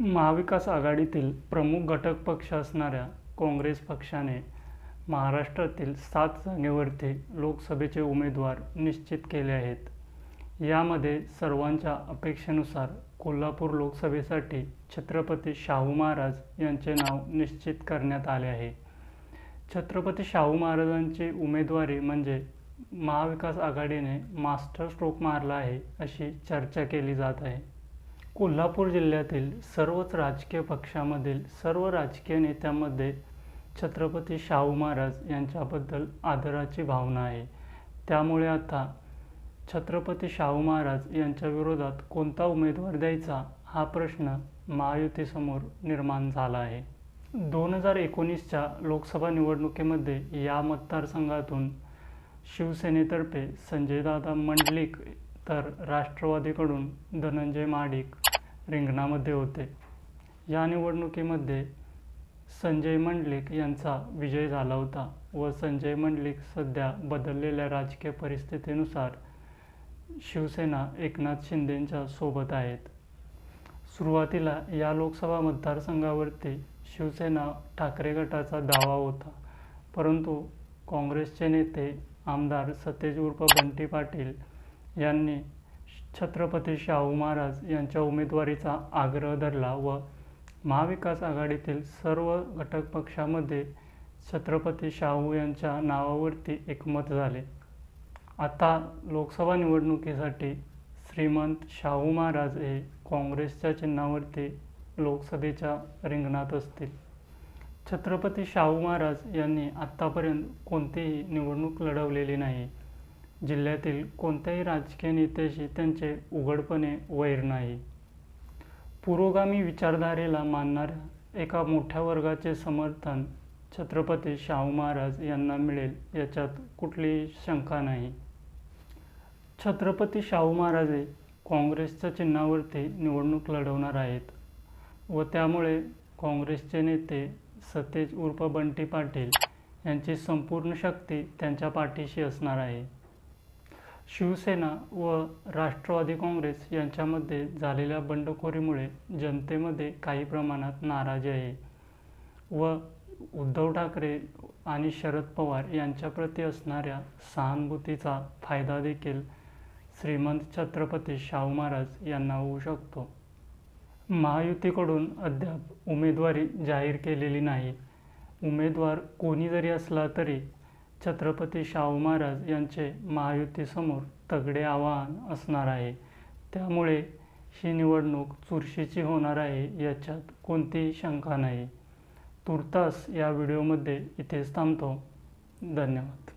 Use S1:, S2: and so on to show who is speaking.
S1: महाविकास आघाडीतील प्रमुख घटक पक्ष असणाऱ्या काँग्रेस पक्षाने महाराष्ट्रातील सात जागेवरती लोकसभेचे उमेदवार निश्चित केले आहेत. यामध्ये सर्वांच्या अपेक्षेनुसार कोल्हापूर लोकसभेसाठी छत्रपती शाहू महाराज यांचे नाव निश्चित करण्यात आले आहे. छत्रपती शाहू महाराजांची उमेदवारी म्हणजे महाविकास आघाडीने मास्टर स्ट्रोक मारला आहे अशी चर्चा केली जात आहे. कोल्हापूर जिल्ह्यातील सर्वच राजकीय पक्षामधील सर्व राजकीय नेत्यांमध्ये छत्रपती शाहू महाराज यांच्याबद्दल आदराची भावना आहे. त्यामुळे आता छत्रपती शाहू महाराज यांच्या विरोधात कोणता उमेदवार द्यायचा हा प्रश्न महायुतीसमोर निर्माण झाला आहे. दोन हजार एकोणीसच्या लोकसभा निवडणुकीमध्ये या मतदारसंघातून शिवसेनेतर्फे संजयदादा मंडलिक तर राष्ट्रवादीकडून धनंजय माडिक रिंगणामध्ये होते. या निवडणुकीमध्ये संजय मंडलिक यांचा विजय झाला होता व संजय मंडलिक सध्या बदललेल्या राजकीय परिस्थितीनुसार शिवसेना एकनाथ शिंदेंच्या सोबत आहेत. सुरुवातीला या लोकसभा मतदारसंघावरती शिवसेना ठाकरे गटाचा दावा होता परंतु काँग्रेसचे नेते आमदार सतेज उर्फ बंटी पाटील यांनी छत्रपती शाहू महाराज यांच्या उमेदवारीचा आग्रह धरला व महाविकास आघाडीतील सर्व घटक पक्षामध्ये छत्रपती शाहू यांच्या नावावरती एकमत झाले. आता लोकसभा निवडणुकीसाठी श्रीमंत शाहू महाराज हे काँग्रेसच्या चिन्हावरती लोकसभेच्या रिंगणात असतील. छत्रपती शाहू महाराज यांनी आत्तापर्यंत कोणतीही निवडणूक लढवलेली नाही. जिल्ह्यातील कोणत्याही राजकीय नेत्याशी त्यांचे उघडपणे वैर नाही. पुरोगामी विचारधारेला मानणाऱ्या एका मोठ्या वर्गाचे समर्थन छत्रपती शाहू महाराज यांना मिळेल याच्यात कुठलीही शंका नाही. छत्रपती शाहू महाराज हे काँग्रेसच्या चिन्हावरती निवडणूक लढवणार आहेत व त्यामुळे काँग्रेसचे नेते सतेज उर्फ बंटी पाटील यांची संपूर्ण शक्ती त्यांच्या पाठीशी असणार आहे. शिवसेना व राष्ट्रवादी काँग्रेस यांच्यामध्ये झालेल्या बंडखोरीमुळे जनतेमध्ये काही प्रमाणात नाराजी आहे व उद्धव ठाकरे आणि शरद पवार यांच्याप्रती असणाऱ्या सहानुभूतीचा फायदा देखील श्रीमंत छत्रपती शाहू महाराज यांना होऊ शकतो. महायुतीकडून अद्याप उमेदवारी जाहीर केलेली नाही. उमेदवार कोणी जरी असला तरी छत्रपती शाहू महाराज यांचे महायुतीसमोर तगडे आव्हान असणार आहे. त्यामुळे ही निवडणूक चुरशीची होणार आहे याच्यात कोणतीही शंका नाही. तुर्तास या व्हिडिओमध्ये इथेच थांबतो. धन्यवाद.